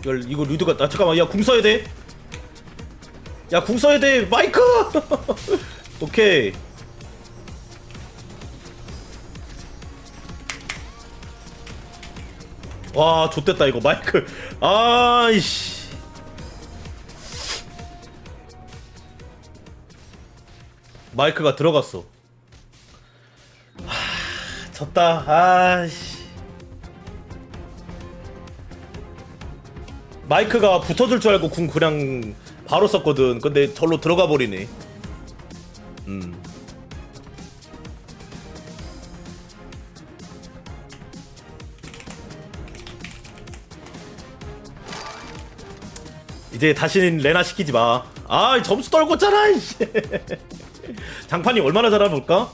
이걸 이거 루드가 나 잠깐만 야 궁 써야 돼. 야 궁 써야 돼 마이크. 오케이. 와 좋됐다 이거 마이크. 아이씨. 마이크가 들어갔어. 하, 졌다. 아이씨. 마이크가 붙어줄 줄 알고 궁 그냥 바로 썼거든. 근데 절로 들어가 버리네. 음. 이제 다시는 레나 시키지 마. 아, 점수 떨궜잖아. 장판이 얼마나 잘하나 볼까?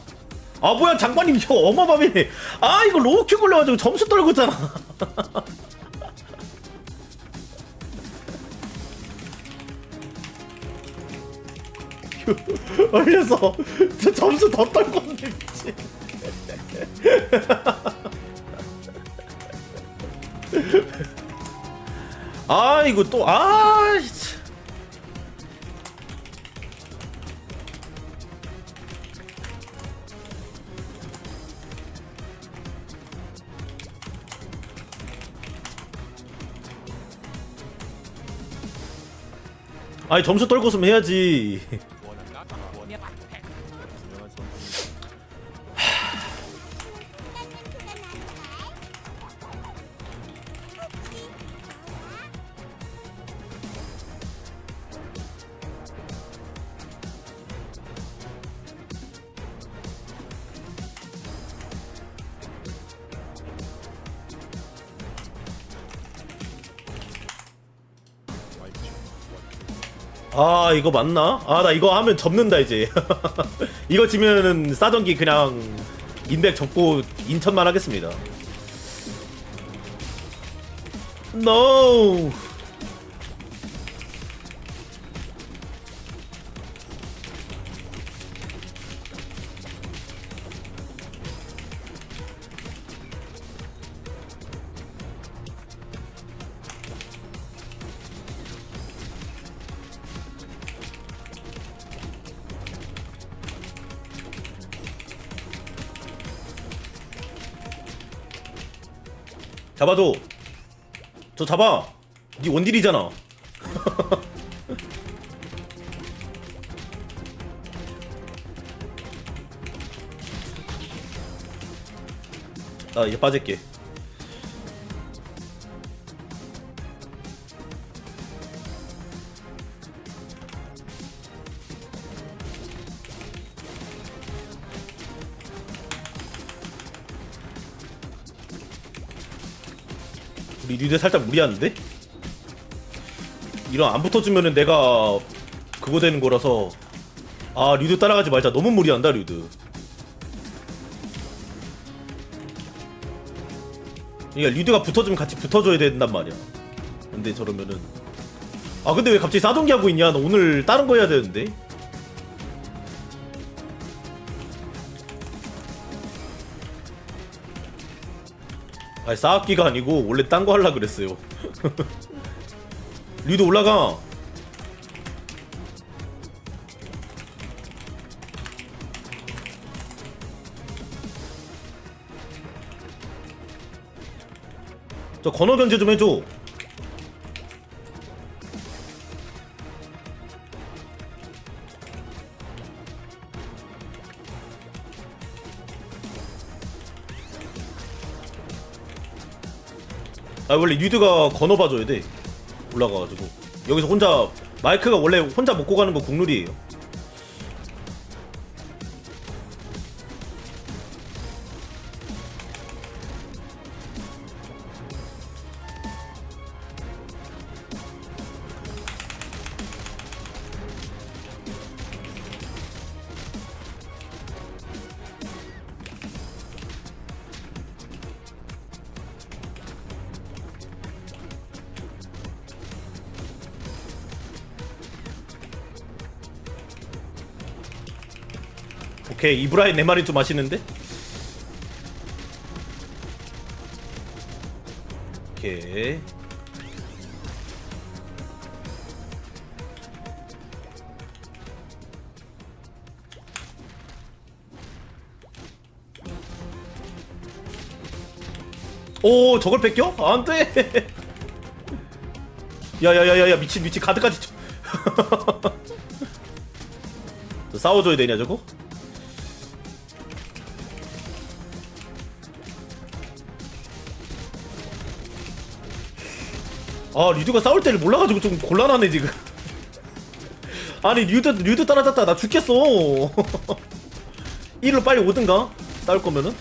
아 뭐야 장관님 이거 어마어마해 아 이거 로우큐 걸려가지고 점수 떨궜잖아 올려서 저 점수 더 떨궜네 미친. 아 이거 또아 아니 점수 떨궜으면 해야지 아 이거 맞나? 아 나 이거 하면 접는다 이제. 이거 지면은 싸전기 그냥 인백 접고 인천만 하겠습니다. NO 잡아줘. 저 잡아. 니 원딜이잖아. 나 이제 빠질게 우리 리드 살짝 무리하는데? 이런 안 붙어주면은 내가 그거 되는 거라서. 아 리드 따라가지 말자. 너무 무리한다 리드. 그러니까 리드가 붙어주면 같이 붙어줘야 된단 말이야. 근데 저러면은. 아 근데 왜 갑자기 싸동기 하고 있냐? 너 오늘 다른 거 해야 되는데 아니 쌓악기가 아니고 원래 딴 거 하려 그랬어요. 리드 올라가. 저 건어 견제 좀 해줘 아 원래 리드가 건어 봐줘야 돼. 올라가가지고. 여기서 혼자 마이크가 원래 혼자 먹고 가는 거 국룰이에요 오케이 이브라인 내 네 말이 좀 맛있는데? 오케이 오 저걸 뺏겨? 안돼 야야야야야 미친 미친 가드까지 싸워줘야 되냐 저거? 아 류드가 싸울 때를 몰라가지고 좀 곤란하네 지금. 아니 류드 류드 따라잡다 나 죽겠어. 1로 빨리 오든가? 싸울 거면은?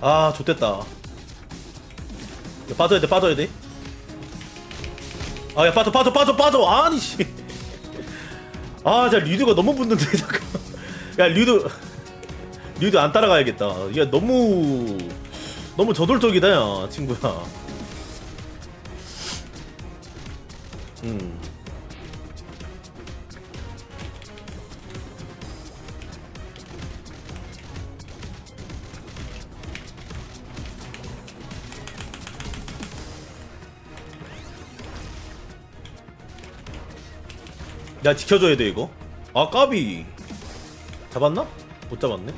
아 좋됐다. 야, 빠져야 돼 빠져야 돼 아 야 빠져 빠져 빠져 빠져! 아니 씨아 진짜 류드가 너무 붙는데 잠깐. 야 류드 류드 안 따라가야겠다. 야 너무 너무 저돌적이다 야 친구야. 음. 야 지켜줘야 돼 이거. 아 까비. 잡았나? 못 잡았네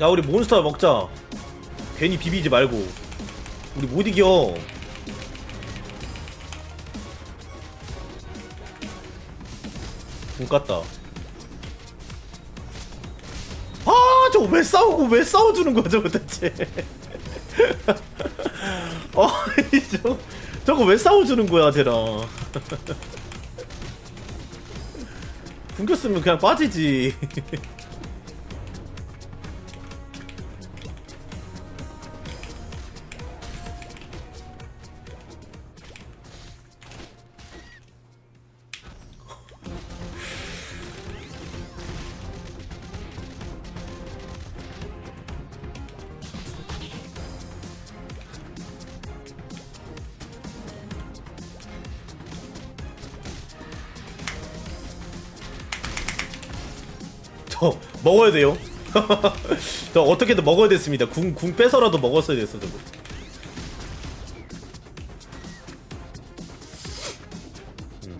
야 우리 몬스터 먹자. 괜히 비비지 말고. 우리 못 이겨. 돈 깠다. 아 저거 왜 싸우고 왜 싸워주는 거야 저거 대체? 아이 저 저거 왜 싸워주는 거야 쟤랑. 굶겼으면 그냥 빠지지 저 먹어야 돼요. 저 어떻게든 먹어야 됐습니다. 궁, 궁 빼서라도 먹었어야 됐어 저거. 음.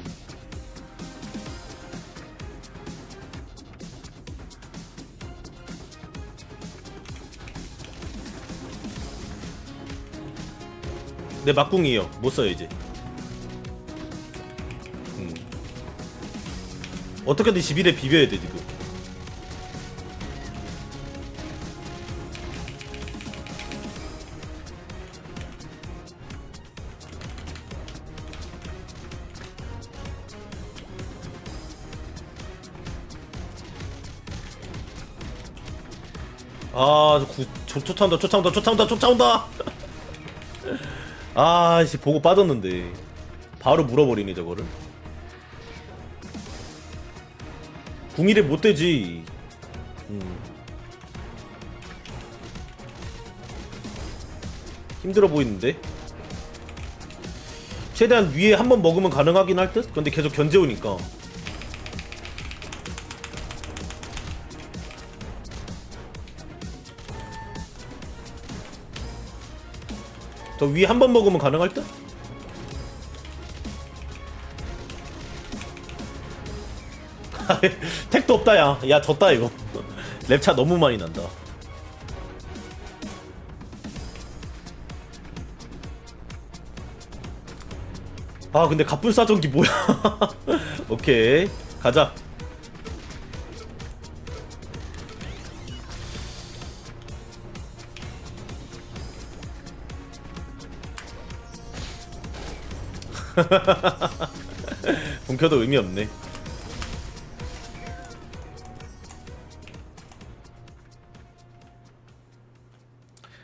내 막궁이에요. 못 써요 이제. 음. 어떻게든 11에 비벼야 돼 지금. 아, 저 구, 조, 쫓아온다, 쫓아온다, 쫓아온다, 쫓아온다! 아, 씨, 보고 빠졌는데. 바로 물어버리네, 저거를. 궁일에 못 되지. 음. 힘들어 보이는데? 최대한 위에 한 번 먹으면 가능하긴 할 듯? 근데 계속 견제 오니까. 저 위에 한 번 먹으면 가능할 듯? 택도 없다 야. 야 졌다 이거. 랩차 너무 많이 난다. 아 근데 갑분 싸전기 뭐야? 오케이 가자. 본켜도 의미 없네.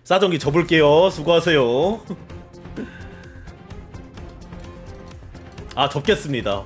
싸전기 접을게요. 수고하세요. 아 접겠습니다.